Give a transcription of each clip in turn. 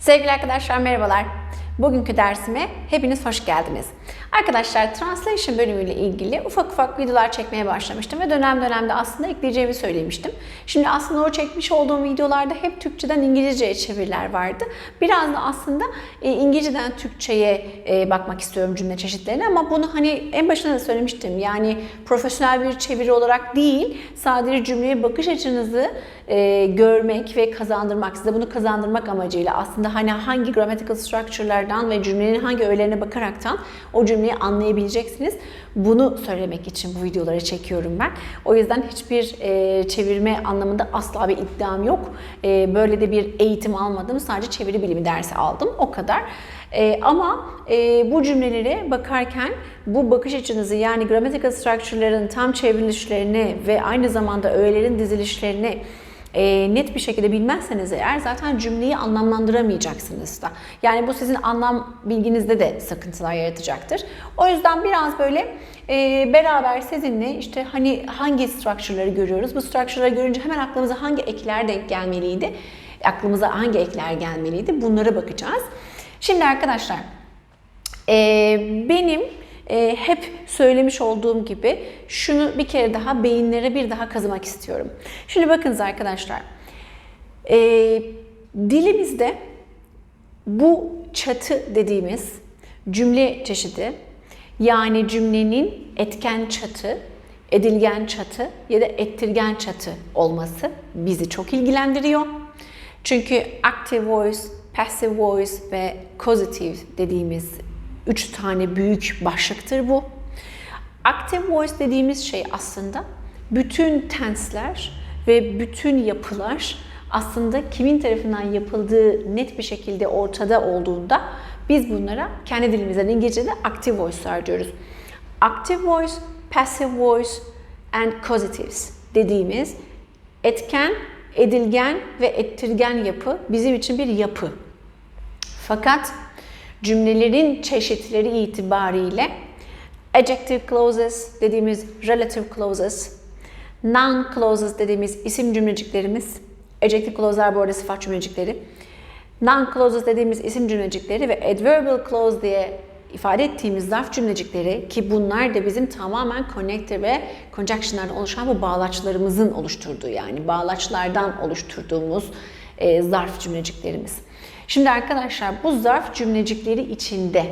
Sevgili arkadaşlar merhabalar. Bugünkü dersime hepiniz hoş geldiniz. Arkadaşlar translation bölümüyle ilgili ufak ufak videolar çekmeye başlamıştım ve dönem dönemde aslında ekleyeceğimi söylemiştim. Şimdi aslında o çekmiş olduğum videolarda hep Türkçeden İngilizceye çeviriler vardı. Biraz da aslında e, İngilizceden Türkçeye e, bakmak istiyorum cümle çeşitlerine ama bunu hani en başında da söylemiştim. Yani profesyonel bir çeviri olarak değil, sadece cümleye bakış açınızı e, görmek ve kazandırmak, size bunu kazandırmak amacıyla aslında hani hangi grammatical structure'lardan ve cümlenin hangi öğelerine bakaraktan o cümleyi anlayabileceksiniz. Bunu söylemek için bu videoları çekiyorum ben. O yüzden hiçbir e, çevirme anlamında asla bir iddiam yok. E, böyle de bir eğitim almadım. Sadece çeviri bilimi dersi aldım. O kadar. E, ama e, bu cümlelere bakarken bu bakış açınızı yani grammatical structure'ların tam çevrilişlerini ve aynı zamanda öğelerin dizilişlerini e, net bir şekilde bilmezseniz eğer zaten cümleyi anlamlandıramayacaksınız da. Yani bu sizin anlam bilginizde de sıkıntılar yaratacaktır. O yüzden biraz böyle e, beraber sizinle işte hani hangi structure'ları görüyoruz? Bu structure'ları görünce hemen aklımıza hangi ekler denk gelmeliydi? Aklımıza hangi ekler gelmeliydi? Bunlara bakacağız. Şimdi arkadaşlar e, benim e, hep söylemiş olduğum gibi şunu bir kere daha beyinlere bir daha kazımak istiyorum. Şimdi bakınız arkadaşlar. E, dilimizde bu çatı dediğimiz cümle çeşidi yani cümlenin etken çatı, edilgen çatı ya da ettirgen çatı olması bizi çok ilgilendiriyor. Çünkü active voice, passive voice ve causative dediğimiz üç tane büyük başlıktır bu. Active voice dediğimiz şey aslında bütün tensler ve bütün yapılar aslında kimin tarafından yapıldığı net bir şekilde ortada olduğunda biz bunlara kendi dilimizden İngilizce'de active voice'lar diyoruz. Active voice, passive voice and causatives dediğimiz etken, edilgen ve ettirgen yapı bizim için bir yapı. Fakat cümlelerin çeşitleri itibariyle adjective clauses dediğimiz relative clauses, noun clauses dediğimiz isim cümleciklerimiz, adjective clause'lar bu arada sıfat cümlecikleri, noun clauses dediğimiz isim cümlecikleri ve adverbial clause diye ifade ettiğimiz zarf cümlecikleri ki bunlar da bizim tamamen connector ve conjunction'lardan oluşan bu bağlaçlarımızın oluşturduğu yani bağlaçlardan oluşturduğumuz e, zarf cümleciklerimiz. Şimdi arkadaşlar bu zarf cümlecikleri içinde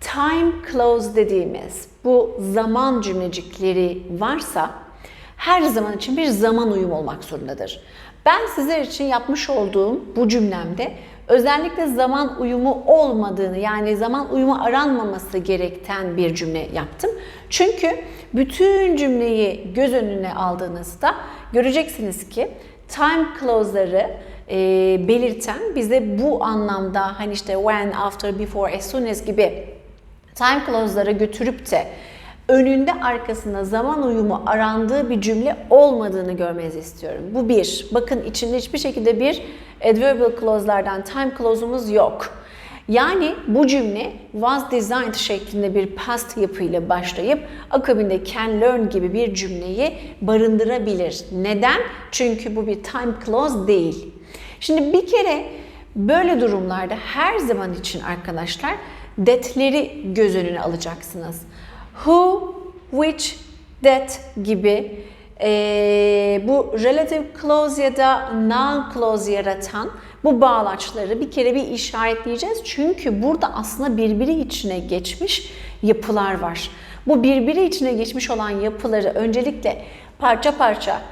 time clause dediğimiz bu zaman cümlecikleri varsa her zaman için bir zaman uyum olmak zorundadır. Ben sizler için yapmış olduğum bu cümlemde özellikle zaman uyumu olmadığını yani zaman uyumu aranmaması gerekten bir cümle yaptım. Çünkü bütün cümleyi göz önüne aldığınızda göreceksiniz ki time clause'ları e, belirten bize bu anlamda hani işte when, after, before, as soon as gibi time clause'lara götürüp de önünde arkasında zaman uyumu arandığı bir cümle olmadığını görmenizi istiyorum. Bu bir. Bakın içinde hiçbir şekilde bir adverbial clause'lardan time clause'umuz yok. Yani bu cümle was designed şeklinde bir past yapıyla başlayıp akabinde can learn gibi bir cümleyi barındırabilir. Neden? Çünkü bu bir time clause değil. Şimdi bir kere böyle durumlarda her zaman için arkadaşlar that'leri göz önüne alacaksınız. Who, which, that gibi e, bu relative clause ya da noun clause yaratan bu bağlaçları bir kere bir işaretleyeceğiz. Çünkü burada aslında birbiri içine geçmiş yapılar var. Bu birbiri içine geçmiş olan yapıları öncelikle parça parça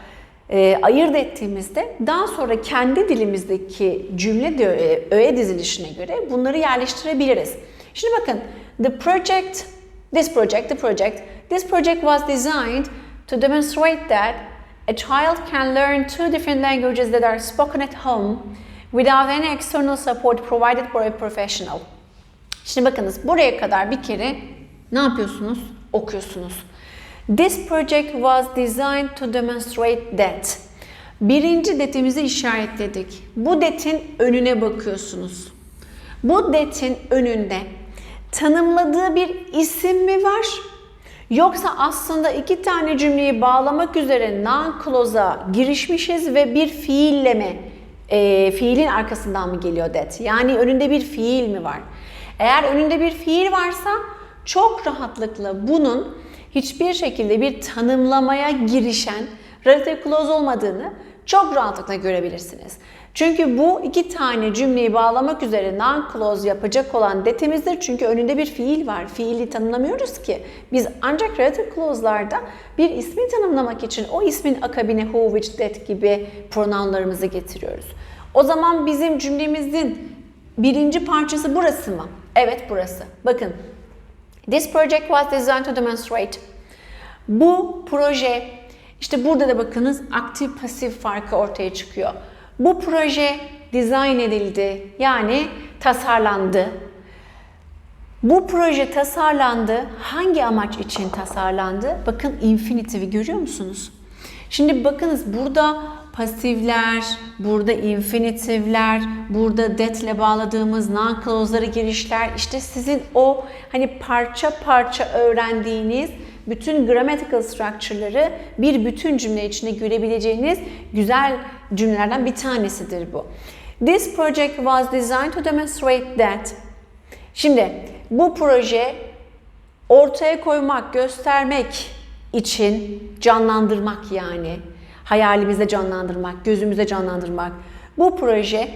e, ayırt ettiğimizde daha sonra kendi dilimizdeki cümle de, öğe dizilişine göre bunları yerleştirebiliriz. Şimdi bakın the project, this project, the project, this project was designed to demonstrate that a child can learn two different languages that are spoken at home without any external support provided by a professional. Şimdi bakınız buraya kadar bir kere ne yapıyorsunuz? Okuyorsunuz. This project was designed to demonstrate that. Birinci detimizi işaretledik. Bu detin önüne bakıyorsunuz. Bu detin önünde tanımladığı bir isim mi var? Yoksa aslında iki tane cümleyi bağlamak üzere noun clause'a girişmişiz ve bir fiille mi e, fiilin arkasından mı geliyor that? Yani önünde bir fiil mi var? Eğer önünde bir fiil varsa çok rahatlıkla bunun hiçbir şekilde bir tanımlamaya girişen relative clause olmadığını çok rahatlıkla görebilirsiniz. Çünkü bu iki tane cümleyi bağlamak üzere non-clause yapacak olan detimizdir. Çünkü önünde bir fiil var. Fiili tanımlamıyoruz ki. Biz ancak relative clause'larda bir ismi tanımlamak için o ismin akabine who, which, that gibi pronounlarımızı getiriyoruz. O zaman bizim cümlemizin birinci parçası burası mı? Evet burası. Bakın. This project was designed to demonstrate. Bu proje işte burada da bakınız aktif pasif farkı ortaya çıkıyor. Bu proje dizayn edildi yani tasarlandı. Bu proje tasarlandı. Hangi amaç için tasarlandı? Bakın infinitive'i görüyor musunuz? Şimdi bakınız burada pasifler, burada infinitivler, burada ile bağladığımız non-clause'ları girişler işte sizin o hani parça parça öğrendiğiniz bütün grammatical structure'ları bir bütün cümle içinde görebileceğiniz güzel cümlelerden bir tanesidir bu. This project was designed to demonstrate that. Şimdi bu proje ortaya koymak, göstermek için canlandırmak yani. Hayalimizde canlandırmak, gözümüzde canlandırmak. Bu proje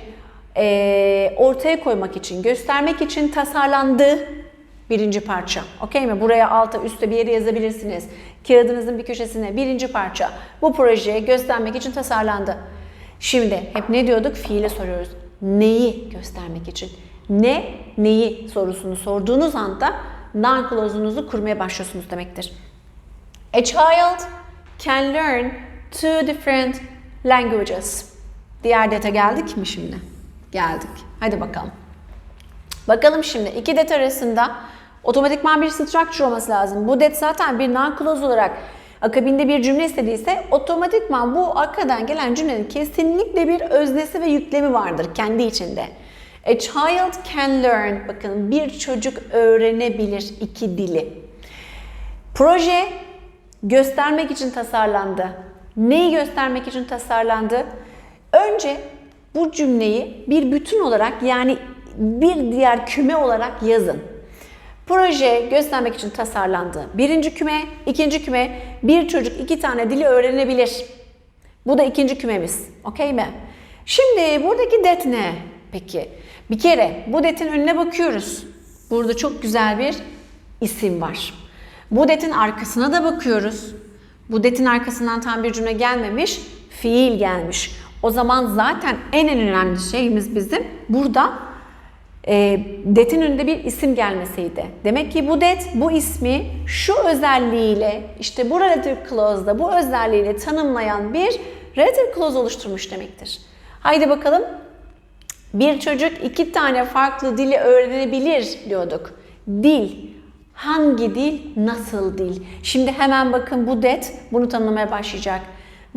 e, ortaya koymak için, göstermek için tasarlandı birinci parça. Okey mi? Buraya alta üstte bir yere yazabilirsiniz. Kağıdınızın bir köşesine birinci parça. Bu proje göstermek için tasarlandı. Şimdi hep ne diyorduk? Fiile soruyoruz. Neyi göstermek için? Ne, neyi sorusunu sorduğunuz anda non-clause'unuzu kurmaya başlıyorsunuz demektir. A child can learn two different languages. Diğer dete geldik mi şimdi? Geldik. Hadi bakalım. Bakalım şimdi iki det arasında otomatikman bir structure olması lazım. Bu det zaten bir non-clause olarak akabinde bir cümle istediyse otomatikman bu arkadan gelen cümlenin kesinlikle bir öznesi ve yüklemi vardır kendi içinde. A child can learn. Bakın bir çocuk öğrenebilir iki dili. Proje göstermek için tasarlandı. Neyi göstermek için tasarlandı? Önce bu cümleyi bir bütün olarak yani bir diğer küme olarak yazın. Proje göstermek için tasarlandı. Birinci küme, ikinci küme, bir çocuk iki tane dili öğrenebilir. Bu da ikinci kümemiz. Okey mi? Şimdi buradaki det ne? Peki. Bir kere bu detin önüne bakıyoruz. Burada çok güzel bir isim var. Bu detin arkasına da bakıyoruz. Bu detin arkasından tam bir cümle gelmemiş, fiil gelmiş. O zaman zaten en en önemli şeyimiz bizim burada e, det'in önünde bir isim gelmesiydi. Demek ki bu det bu ismi şu özelliğiyle işte bu relative clause'da bu özelliğiyle tanımlayan bir relative clause oluşturmuş demektir. Haydi bakalım. Bir çocuk iki tane farklı dili öğrenebilir diyorduk. Dil. Hangi dil? Nasıl dil? Şimdi hemen bakın bu that bunu tanımlamaya başlayacak.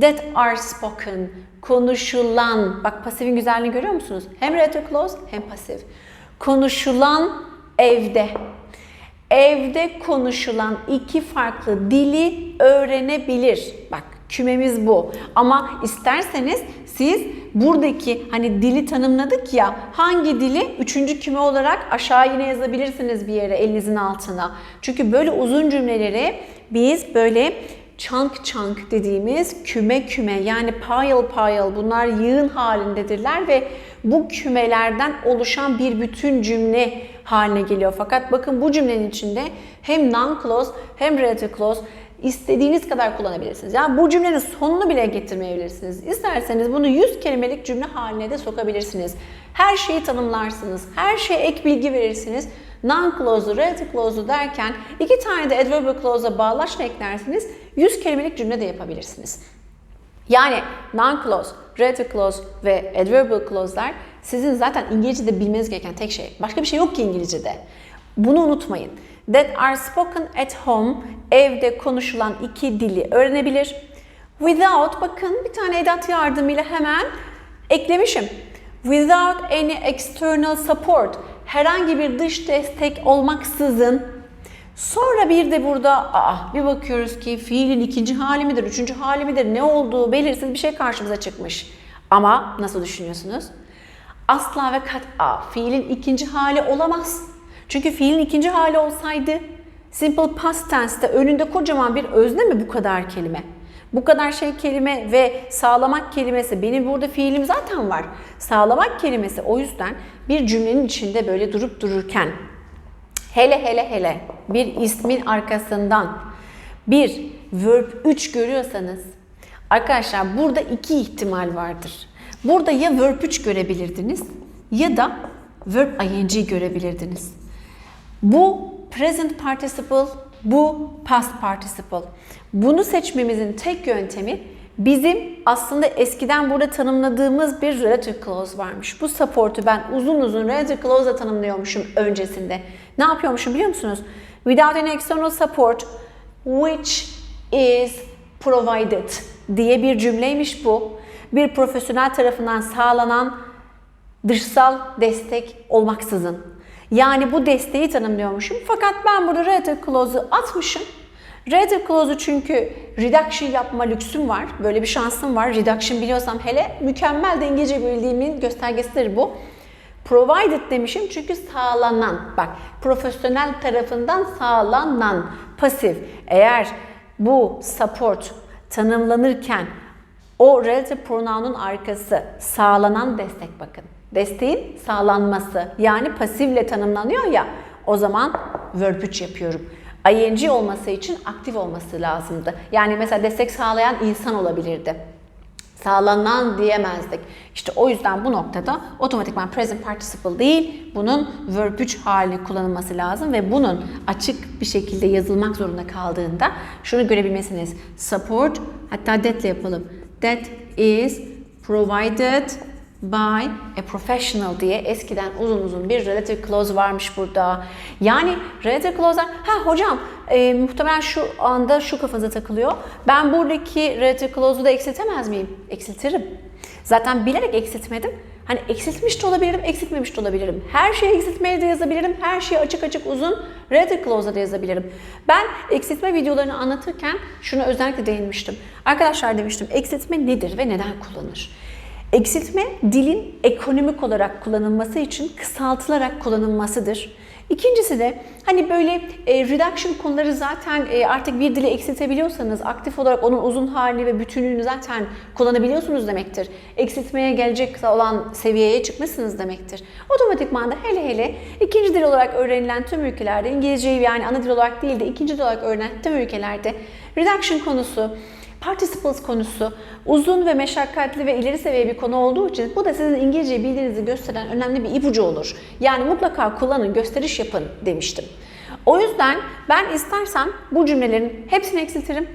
That are spoken. Konuşulan. Bak pasifin güzelliğini görüyor musunuz? Hem relative clause hem pasif. Konuşulan evde. Evde konuşulan iki farklı dili öğrenebilir. Bak kümemiz bu. Ama isterseniz siz buradaki hani dili tanımladık ya hangi dili üçüncü küme olarak aşağı yine yazabilirsiniz bir yere elinizin altına. Çünkü böyle uzun cümleleri biz böyle chunk chunk dediğimiz küme küme yani pile pile bunlar yığın halindedirler ve bu kümelerden oluşan bir bütün cümle haline geliyor. Fakat bakın bu cümlenin içinde hem non-clause hem relative clause istediğiniz kadar kullanabilirsiniz. Yani bu cümlenin sonunu bile getirmeyebilirsiniz. İsterseniz bunu 100 kelimelik cümle haline de sokabilirsiniz. Her şeyi tanımlarsınız. Her şeye ek bilgi verirsiniz. Non-clause'u, relative clause'u derken iki tane de adverbial clause'a bağlaçla eklersiniz. 100 kelimelik cümle de yapabilirsiniz. Yani non-clause, relative clause ve adverbial clause'lar sizin zaten İngilizce'de bilmeniz gereken tek şey. Başka bir şey yok ki İngilizce'de. Bunu unutmayın. That are spoken at home, evde konuşulan iki dili öğrenebilir. Without, bakın bir tane edat yardımıyla hemen eklemişim. Without any external support, herhangi bir dış destek olmaksızın Sonra bir de burada aa, bir bakıyoruz ki fiilin ikinci hali midir, üçüncü hali midir, ne olduğu belirsiz bir şey karşımıza çıkmış. Ama nasıl düşünüyorsunuz? Asla ve kat'a fiilin ikinci hali olamaz. Çünkü fiilin ikinci hali olsaydı simple past tense'te önünde kocaman bir özne mi bu kadar kelime? Bu kadar şey kelime ve sağlamak kelimesi benim burada fiilim zaten var. Sağlamak kelimesi o yüzden bir cümlenin içinde böyle durup dururken hele hele hele bir ismin arkasından bir verb 3 görüyorsanız arkadaşlar burada iki ihtimal vardır. Burada ya verb 3 görebilirdiniz ya da verb ing görebilirdiniz. Bu present participle, bu past participle. Bunu seçmemizin tek yöntemi bizim aslında eskiden burada tanımladığımız bir relative clause varmış. Bu support'u ben uzun uzun relative clause'la tanımlıyormuşum öncesinde. Ne yapıyormuşum biliyor musunuz? Without an external support which is provided diye bir cümleymiş bu. Bir profesyonel tarafından sağlanan dışsal destek olmaksızın. Yani bu desteği tanımlıyormuşum. Fakat ben burada relative clause'u atmışım. Relative clause'u çünkü reduction yapma lüksüm var. Böyle bir şansım var. Reduction biliyorsam hele mükemmel de bildiğimin göstergesidir bu. Provided demişim çünkü sağlanan. Bak profesyonel tarafından sağlanan pasif. Eğer bu support tanımlanırken o relative pronoun'un arkası sağlanan destek bakın. Desteğin sağlanması yani pasifle tanımlanıyor ya o zaman verb 3 yapıyorum. İng olması için aktif olması lazımdı. Yani mesela destek sağlayan insan olabilirdi. Sağlanan diyemezdik. İşte o yüzden bu noktada otomatikman present participle değil, bunun verb 3 hali kullanılması lazım ve bunun açık bir şekilde yazılmak zorunda kaldığında şunu görebilmesiniz. Support, hatta that'le yapalım. That is provided by a professional diye eskiden uzun uzun bir relative clause varmış burada. Yani relative clause'lar, ha hocam e, muhtemelen şu anda şu kafanıza takılıyor. Ben buradaki relative clause'u da eksiltemez miyim? Eksiltirim. Zaten bilerek eksiltmedim. Hani eksiltmiş de olabilirim, eksiltmemiş de olabilirim. Her şeyi eksiltmeye de yazabilirim. Her şeyi açık açık uzun relative clause'a da yazabilirim. Ben eksiltme videolarını anlatırken şuna özellikle değinmiştim. Arkadaşlar demiştim eksiltme nedir ve neden kullanılır? Eksiltme dilin ekonomik olarak kullanılması için kısaltılarak kullanılmasıdır. İkincisi de hani böyle e, reduction konuları zaten e, artık bir dili eksiltebiliyorsanız aktif olarak onun uzun halini ve bütünlüğünü zaten kullanabiliyorsunuz demektir. Eksiltmeye gelecek olan seviyeye çıkmışsınız demektir. Otomatikman da hele hele ikinci dil olarak öğrenilen tüm ülkelerde İngilizceyi yani ana dil olarak değil de ikinci dil olarak öğrenilen tüm ülkelerde reduction konusu Participles konusu uzun ve meşakkatli ve ileri seviye bir konu olduğu için bu da sizin İngilizceyi bildiğinizi gösteren önemli bir ipucu olur. Yani mutlaka kullanın, gösteriş yapın demiştim. O yüzden ben istersem bu cümlelerin hepsini eksiltirim.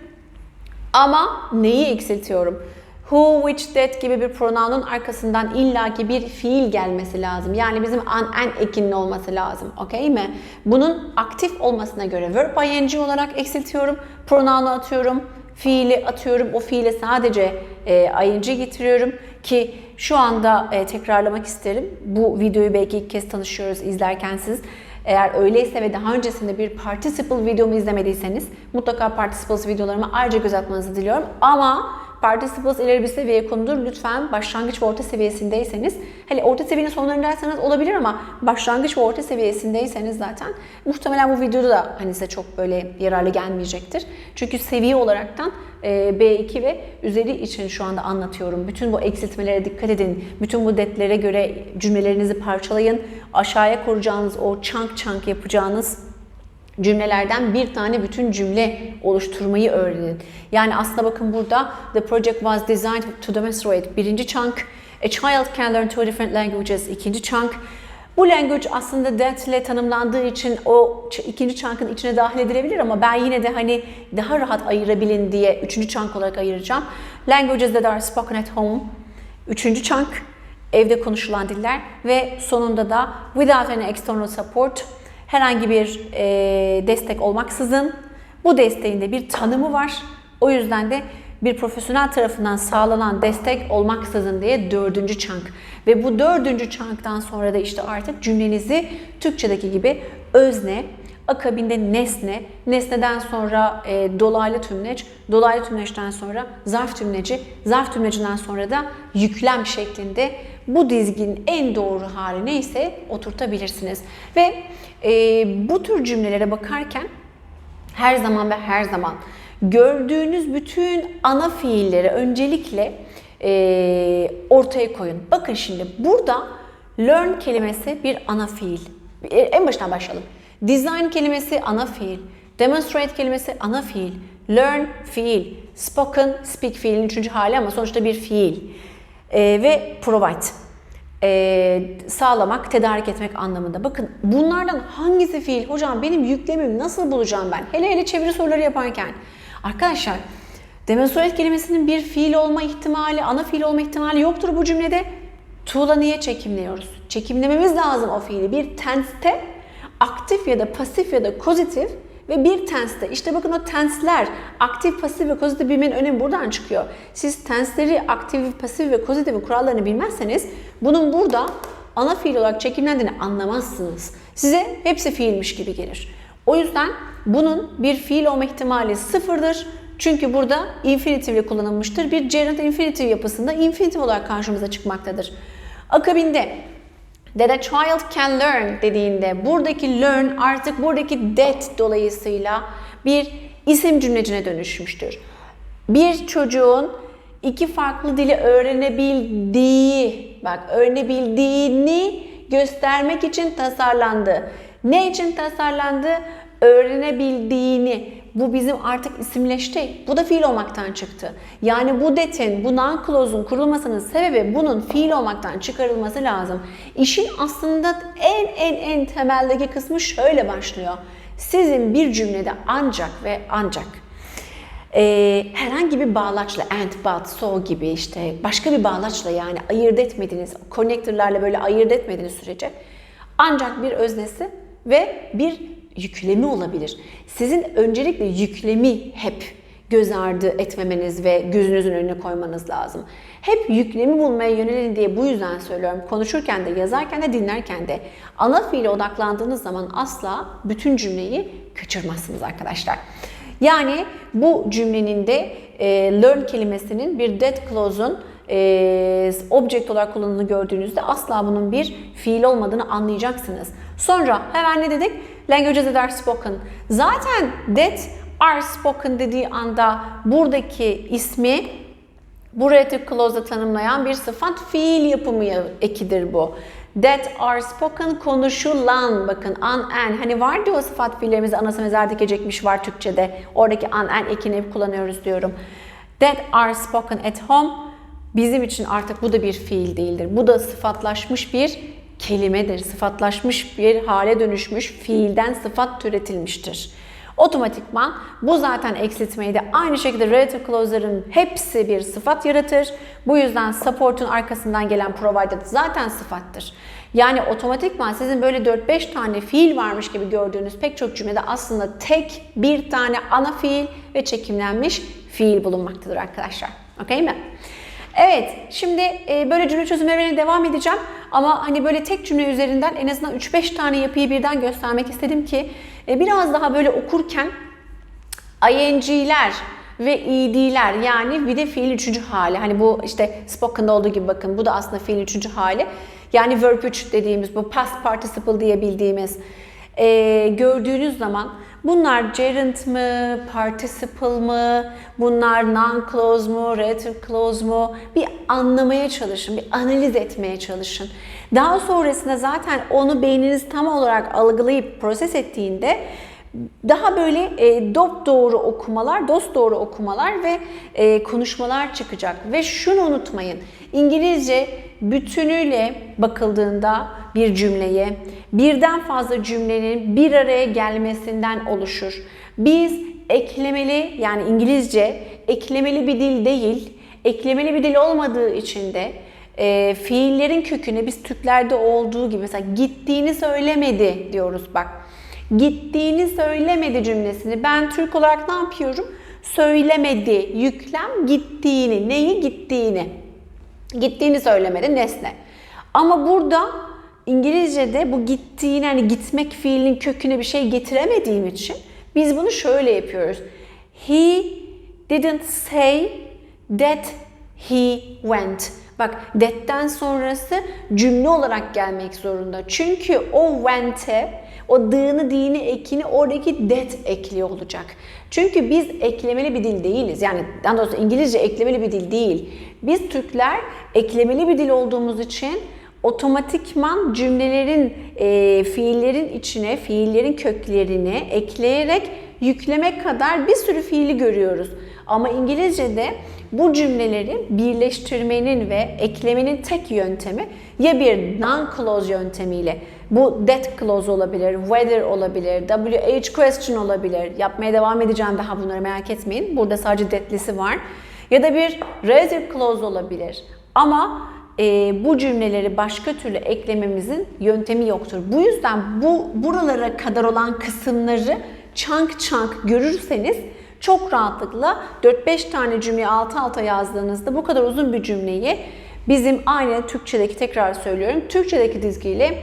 Ama neyi eksiltiyorum? Who, which, that gibi bir pronounun arkasından illaki bir fiil gelmesi lazım. Yani bizim an, en ekinli olması lazım. Okey mi? Bunun aktif olmasına göre verb ing olarak eksiltiyorum. Pronounu atıyorum fiili atıyorum. O fiile sadece e, ing getiriyorum ki şu anda e, tekrarlamak isterim. Bu videoyu belki ilk kez tanışıyoruz izlerken siz. Eğer öyleyse ve daha öncesinde bir participle videomu izlemediyseniz mutlaka participles videolarıma ayrıca göz atmanızı diliyorum. Ama Participles ileri bir seviye konudur. Lütfen başlangıç ve orta seviyesindeyseniz, hele orta seviyenin sonlarındaysanız olabilir ama başlangıç ve orta seviyesindeyseniz zaten muhtemelen bu videoda da hani size çok böyle yararlı gelmeyecektir. Çünkü seviye olaraktan e, B2 ve üzeri için şu anda anlatıyorum. Bütün bu eksiltmelere dikkat edin. Bütün bu detlere göre cümlelerinizi parçalayın. Aşağıya koruyacağınız o chunk chunk yapacağınız cümlelerden bir tane bütün cümle oluşturmayı öğrenin. Yani aslında bakın burada the project was designed to demonstrate birinci chunk, a child can learn two different languages ikinci chunk. Bu language aslında that ile tanımlandığı için o ikinci chunk'ın içine dahil edilebilir ama ben yine de hani daha rahat ayırabilin diye üçüncü chunk olarak ayıracağım. Languages that are spoken at home. Üçüncü chunk evde konuşulan diller ve sonunda da without any external support herhangi bir e, destek olmaksızın bu desteğin de bir tanımı var. O yüzden de bir profesyonel tarafından sağlanan destek olmaksızın diye dördüncü çank. Ve bu dördüncü çanktan sonra da işte artık cümlenizi Türkçedeki gibi özne, Akabinde nesne, nesneden sonra e, dolaylı tümleç, dolaylı tümleçten sonra zarf tümleci, zarf tümlecinden sonra da yüklem şeklinde bu dizginin en doğru hali neyse oturtabilirsiniz. Ve e, bu tür cümlelere bakarken her zaman ve her zaman gördüğünüz bütün ana fiilleri öncelikle e, ortaya koyun. Bakın şimdi burada learn kelimesi bir ana fiil. E, En baştan başlayalım. Design kelimesi ana fiil. Demonstrate kelimesi ana fiil. Learn fiil. Spoken, speak fiilin üçüncü hali ama sonuçta bir fiil. E, ve provide e, sağlamak, tedarik etmek anlamında. Bakın bunlardan hangisi fiil? Hocam benim yüklemimi nasıl bulacağım ben? Hele hele çeviri soruları yaparken. Arkadaşlar demonstrate kelimesinin bir fiil olma ihtimali, ana fiil olma ihtimali yoktur bu cümlede. To'la niye çekimliyoruz? Çekimlememiz lazım o fiili. Bir tense'te aktif ya da pasif ya da kozitif ve bir tense'te. İşte bakın o tense'ler aktif, pasif ve kozitif bilmenin önemi buradan çıkıyor. Siz tense'leri aktif, pasif ve kozitif kurallarını bilmezseniz bunun burada ana fiil olarak çekimlendiğini anlamazsınız. Size hepsi fiilmiş gibi gelir. O yüzden bunun bir fiil olma ihtimali sıfırdır. Çünkü burada infinitive kullanılmıştır. Bir gerund infinitive yapısında infinitive olarak karşımıza çıkmaktadır. Akabinde That a child can learn dediğinde buradaki learn artık buradaki that dolayısıyla bir isim cümlecine dönüşmüştür. Bir çocuğun iki farklı dili öğrenebildiği, bak öğrenebildiğini göstermek için tasarlandı. Ne için tasarlandı? Öğrenebildiğini. Bu bizim artık isimleşti. Bu da fiil olmaktan çıktı. Yani bu detin, bu non clause'un kurulmasının sebebi bunun fiil olmaktan çıkarılması lazım. İşin aslında en en en temeldeki kısmı şöyle başlıyor. Sizin bir cümlede ancak ve ancak e, herhangi bir bağlaçla and, but, so gibi işte başka bir bağlaçla yani ayırt etmediğiniz, connector'larla böyle ayırt etmediğiniz sürece ancak bir öznesi ve bir yüklemi olabilir. Sizin öncelikle yüklemi hep göz ardı etmemeniz ve gözünüzün önüne koymanız lazım. Hep yüklemi bulmaya yönelin diye bu yüzden söylüyorum. Konuşurken de, yazarken de, dinlerken de ana fiile odaklandığınız zaman asla bütün cümleyi kaçırmazsınız arkadaşlar. Yani bu cümlenin de e, learn kelimesinin bir dead clause'un e, object olarak kullanıldığını gördüğünüzde asla bunun bir fiil olmadığını anlayacaksınız. Sonra hemen ne dedik? Languages that are spoken. Zaten that are spoken dediği anda buradaki ismi bu relative clause'da tanımlayan bir sıfat fiil yapımı ekidir bu. That are spoken konuşulan bakın an en hani var diyor sıfat fiillerimizi anası mezar dikecekmiş var Türkçe'de. Oradaki an en ekini kullanıyoruz diyorum. That are spoken at home bizim için artık bu da bir fiil değildir. Bu da sıfatlaşmış bir kelimedir. Sıfatlaşmış bir hale dönüşmüş fiilden sıfat türetilmiştir. Otomatikman bu zaten eksiltmeyi de aynı şekilde relative clause'ların hepsi bir sıfat yaratır. Bu yüzden support'un arkasından gelen provided zaten sıfattır. Yani otomatikman sizin böyle 4-5 tane fiil varmış gibi gördüğünüz pek çok cümlede aslında tek bir tane ana fiil ve çekimlenmiş fiil bulunmaktadır arkadaşlar. Okey mi? Evet, şimdi e, böyle cümle çözümlerine devam edeceğim. Ama hani böyle tek cümle üzerinden en azından 3-5 tane yapıyı birden göstermek istedim ki e, biraz daha böyle okurken ing'ler ve ed'ler yani bir de fiil üçüncü hali. Hani bu işte spoken'da olduğu gibi bakın bu da aslında fiil üçüncü hali. Yani verb 3 dediğimiz bu past participle diye bildiğimiz e, gördüğünüz zaman bunlar gerund mı, participle mı, bunlar non-clause mu, relative clause mu bir anlamaya çalışın, bir analiz etmeye çalışın. Daha sonrasında zaten onu beyniniz tam olarak algılayıp proses ettiğinde daha böyle e, dop doğru okumalar, dost doğru okumalar ve e, konuşmalar çıkacak. Ve şunu unutmayın. İngilizce bütünüyle bakıldığında bir cümleye birden fazla cümlenin bir araya gelmesinden oluşur. Biz eklemeli yani İngilizce eklemeli bir dil değil, eklemeli bir dil olmadığı için de e, fiillerin köküne biz Türklerde olduğu gibi mesela gittiğini söylemedi diyoruz bak. Gittiğini söylemedi cümlesini ben Türk olarak ne yapıyorum? Söylemedi. Yüklem gittiğini. Neyi gittiğini. Gittiğini söylemedi nesne. Ama burada İngilizce'de bu gittiğin hani gitmek fiilinin köküne bir şey getiremediğim için biz bunu şöyle yapıyoruz. He didn't say that he went. Bak that'ten sonrası cümle olarak gelmek zorunda. Çünkü o went'e o dığını, dini, ekini oradaki that ekliyor olacak. Çünkü biz eklemeli bir dil değiliz. Yani daha doğrusu İngilizce eklemeli bir dil değil. Biz Türkler eklemeli bir dil olduğumuz için otomatikman cümlelerin, e, fiillerin içine, fiillerin köklerini ekleyerek yüklemek kadar bir sürü fiili görüyoruz. Ama İngilizce'de bu cümleleri birleştirmenin ve eklemenin tek yöntemi ya bir non-clause yöntemiyle bu that clause olabilir, whether olabilir, WH question olabilir. Yapmaya devam edeceğim daha bunları merak etmeyin. Burada sadece that'lisi var. Ya da bir rather clause olabilir. Ama e, bu cümleleri başka türlü eklememizin yöntemi yoktur. Bu yüzden bu buralara kadar olan kısımları chunk chunk görürseniz çok rahatlıkla 4-5 tane cümleyi alt alta yazdığınızda bu kadar uzun bir cümleyi bizim aynı Türkçedeki tekrar söylüyorum. Türkçedeki dizgiyle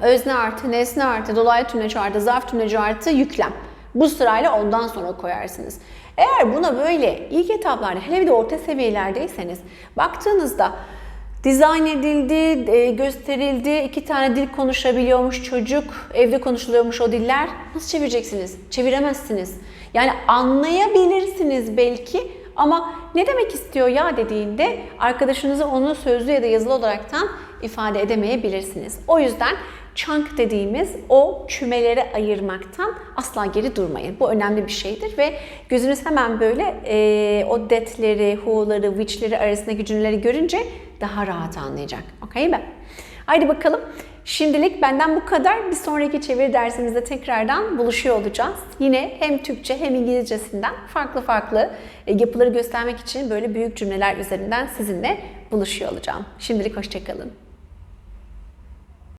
özne artı, nesne artı, dolaylı tümleç artı, zarf tümleci artı, yüklem. Bu sırayla ondan sonra koyarsınız. Eğer buna böyle ilk etaplarda hele bir de orta seviyelerdeyseniz baktığınızda dizayn edildi, e, gösterildi, iki tane dil konuşabiliyormuş çocuk, evde konuşuluyormuş o diller. Nasıl çevireceksiniz? Çeviremezsiniz. Yani anlayabilirsiniz belki ama ne demek istiyor ya dediğinde arkadaşınıza onu sözlü ya da yazılı olaraktan ifade edemeyebilirsiniz. O yüzden chunk dediğimiz o kümelere ayırmaktan asla geri durmayın. Bu önemli bir şeydir ve gözünüz hemen böyle e, o that'leri, who'ları, which'leri arasındaki cümleleri görünce daha rahat anlayacak. Okey mi? Haydi bakalım. Şimdilik benden bu kadar. Bir sonraki çeviri dersimizde tekrardan buluşuyor olacağız. Yine hem Türkçe hem İngilizcesinden farklı farklı e, yapıları göstermek için böyle büyük cümleler üzerinden sizinle buluşuyor olacağım. Şimdilik hoşçakalın.